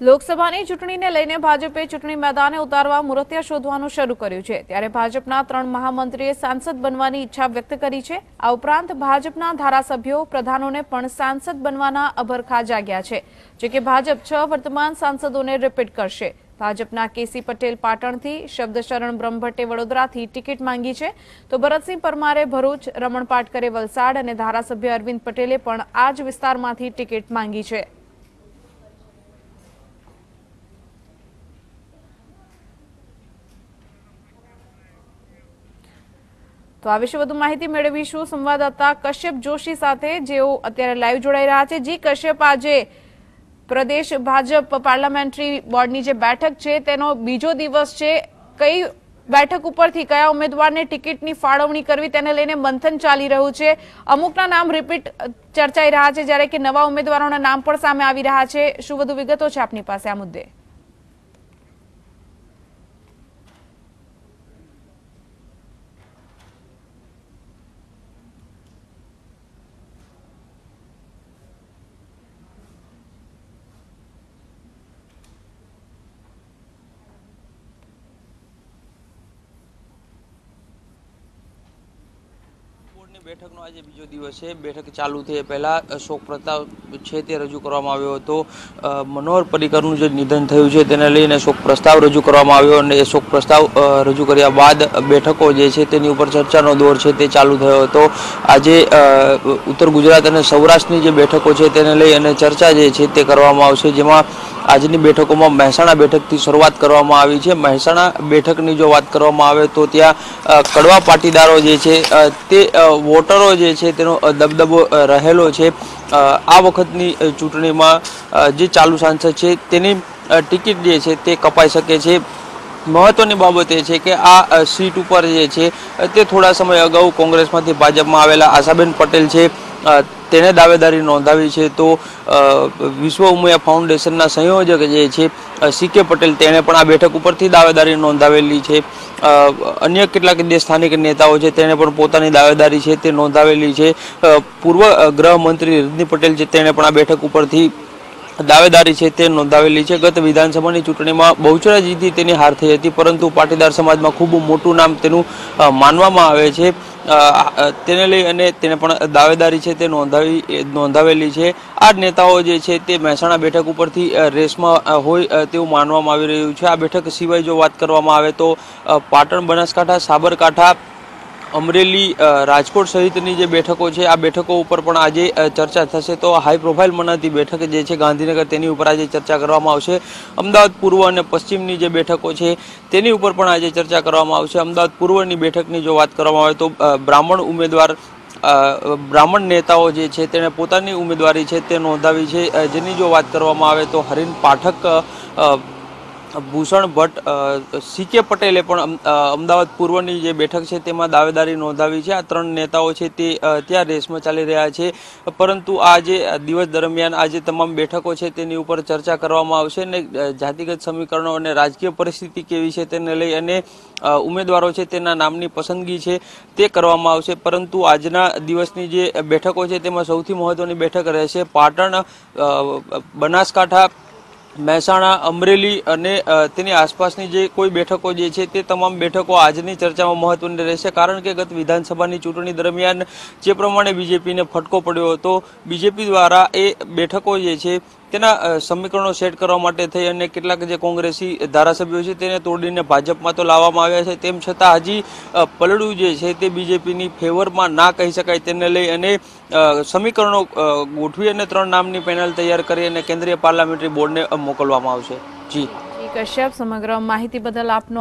લોકસભાની ચૂંટણીને લઈને ભાજપે ચૂંટણી મેદાને ઉતારવા મુરતિયા શોધવાનું શરૂ કર્યું છે. ત્યારે ભાજપના ત્રણ મહામંત્રીએ સાંસદ બનવાની ઈચ્છા વ્યક્ત કરી છે. આ ઉપરાંત ભાજપના ધારાસભ્યો, પ્રધાનોને પણ સાંસદ બનવાના અભરખા જાગ્યા છે. જો કે ભાજપ છ વર્તમાન સાંસદોને રિપીટ કરશે. ભાજપના કેસી પટેલ પાટણથી, શબ્દશરણ બ્રહ્મભટ્ટે વડોદરાથી ટિકિટ માંગી છે. તો ભરતસિંહ પરમારે ભરૂચ, રમણ પાટકરે વલસાડ અને ધારાસભ્ય અરવિંદ પટેલે પણ આ જ વિસ્તારમાંથી ટિકિટ માંગી છે. તો આ વિશે વધુ માહિતી મેળવીશું સંવાદદાતા કશ્યપ જોશી સાથે. જેઓ અત્યારે લાઈવ જોડાઈ રહ્યા છે. જી કશ્યપ, આજે પ્રદેશ ભાજપ પાર્લામેન્ટરી બોર્ડની જે બેઠક છે, તેનો બીજો દિવસ છે. કઈ બેઠક ઉપરથી કયા ઉમેદવારને ટિકિટની ફાળવણી કરવી તેને લઈને મંથન ચાલી રહ્યું છે? અમુકના નામ રિપીટ ચર્ચાઈ રહ્યા છે, જ્યારે કે નવા ઉમેદવારોના નામ પણ સામે આવી રહ્યા છે. શું વધુ વિગતો છે આપની પાસે આ મુદ્દે? બોર્ડની બેઠકનો આજે બીજો દિવસ છે. બેઠક ચાલુ થઈ પહેલા શોક પ્રસ્તાવ છે તે રજૂ કરવામાં આવ્યો હતો. મનોહર પરિકરનું જે નિધન થયું છે તેને લઈને શોક પ્રસ્તાવ રજૂ કરવામાં આવ્યો અને એ શોક પ્રસ્તાવ રજૂ કર્યા બાદ બેઠકો જે છે તેની ઉપર ચર્ચાનો દોર છે તે ચાલુ થયો હતો. આજે ઉત્તર ગુજરાત અને સૌરાષ્ટ્રની જે બેઠકો છે તેને લઈ અને ચર્ચા જે છે તે કરવામાં આવશે, જેમાં આજની બેઠકોમાં મહેસાણા બેઠકથી શરૂઆત કરવામાં આવી છે. મહેસાણા બેઠકની જો વાત કરવામાં આવે તો ત્યાં કડવા પાટીદારો જે છે તે વોટરો જે છે તેનો દબદબો રહેલો છે. આ વખતની ચૂંટણીમાં જે ચાલુ સાંસદ છે તેની ટિકિટ જે છે તે કપાઈ શકે છે. મહત્વની બાબત એ છે કે આ સીટ ઉપર જે છે, તે થોડા સમય અગાઉ કોંગ્રેસમાંથી ભાજપમાં આવેલા આશાબેન પટેલ છે. તેણે દાવેદારી નોંધાવી છે. તો વિશ્વ ઉમિયા ફાઉન્ડેશનના સંયોજક જે છે સી કે પટેલ, તેણે પણ આ બેઠક ઉપરથી દાવેદારી નોંધાવેલી છે. અન્ય કેટલાક જે સ્થાનિક નેતાઓ છે, તેણે પણ પોતાની દાવેદારી છે તે નોંધાવેલી છે. પૂર્વ ગૃહમંત્રી રજની પટેલ છે, તેણે પણ આ બેઠક ઉપરથી દાવેદારી છે તે નોંધાવેલી છે. ગત વિધાનસભાની ચૂંટણીમાં બહુચરાજીથી તેની હાર થઈ હતી, પરંતુ પાટીદાર સમાજમાં ખૂબ મોટું નામ તેનું માનવામાં આવે છે. તેને લઈ અને તેને પણ દાવેદારી છે તે નોંધાવી નોંધાવેલી છે. આ નેતાઓ જે છે તે મહેસાણા બેઠક ઉપરથી રેસમાં હોય તેવું માનવામાં આવી રહ્યું છે. આ બેઠક સિવાય જો વાત કરવામાં આવે તો પાટણ, બનાસકાંઠા, સાબરકાંઠા અમરેલી રાજકોટ સહિતની જે બેઠકો છે, આ બેઠકો ઉપર પણ આજે ચર્ચા થશે. તો હાઈ પ્રોફાઇલ મનાતી બેઠક જે છે ગાંધીનગર, તેની ઉપર આજે ચર્ચા કરવામાં આવશે. અમદાવાદ પૂર્વ અને પશ્ચિમની જે બેઠકો છે, તેની ઉપર પણ આજે ચર્ચા કરવામાં આવશે. અમદાવાદ પૂર્વની બેઠકની જો વાત કરવામાં આવે તો બ્રાહ્મણ ઉમેદવાર બ્રાહ્મણ નેતાઓ જે છે, તેણે પોતાની ઉમેદવારી છે તે નોંધાવી છે. જેની જો વાત કરવામાં આવે તો હરીન પાઠક ભૂષણ ભટ્ટ સી કે પટેલે પણ અમદાવાદ પૂર્વની જે બેઠક છે તેમાં દાવેદારી નોંધાવી છે. આ ત્રણ નેતાઓ છે તે ત્યાં રેસમાં ચાલી રહ્યા છે. પરંતુ આ જે દિવસ દરમિયાન આ જે તમામ બેઠકો છે તેની ઉપર ચર્ચા કરવામાં આવશે અને જાતિગત સમીકરણો અને રાજકીય પરિસ્થિતિ કેવી છે તેને લઈ અને ઉમેદવારો છે તેના નામની પસંદગી છે તે કરવામાં આવશે. પરંતુ આજના દિવસની જે બેઠકો છે તેમાં સૌથી મહત્વની બેઠક રહેશે પાટણ બનાસકાંઠા મહેસાણા, અમરેલી અને તેની આસપાસની જે કોઈ બેઠકો જે છે તે તમામ બેઠકો આજની ચર્ચામાં મહત્વની રહેશે. કારણ કે ગત વિધાનસભાની ચૂંટણી દરમિયાન જે પ્રમાણે બીજેપીને ફટકો પડ્યો હતો, બીજેપી દ્વારા એ બેઠકો જે છે તેના સમીકરણો સેટ કરવા માટે થઈ અને કેટલાક જે કોંગ્રેસી ધારાસભ્યો છે તેને તોડીને ભાજપમાં તો લાવવામાં આવ્યા છે. તેમ છતાં હજી પલડું જે છે તે બીજેપીની ફેવરમાં ના કહી શકાય. તેને લઈ અને સમીકરણો ગોઠવી અને ત્રણ નામની પેનલ તૈયાર કરી અને કેન્દ્રીય પાર્લામેન્ટરી બોર્ડને મોકલવામાં આવશે. જી, કશ્યપ, સમગ્ર માહિતી બદલ આપનો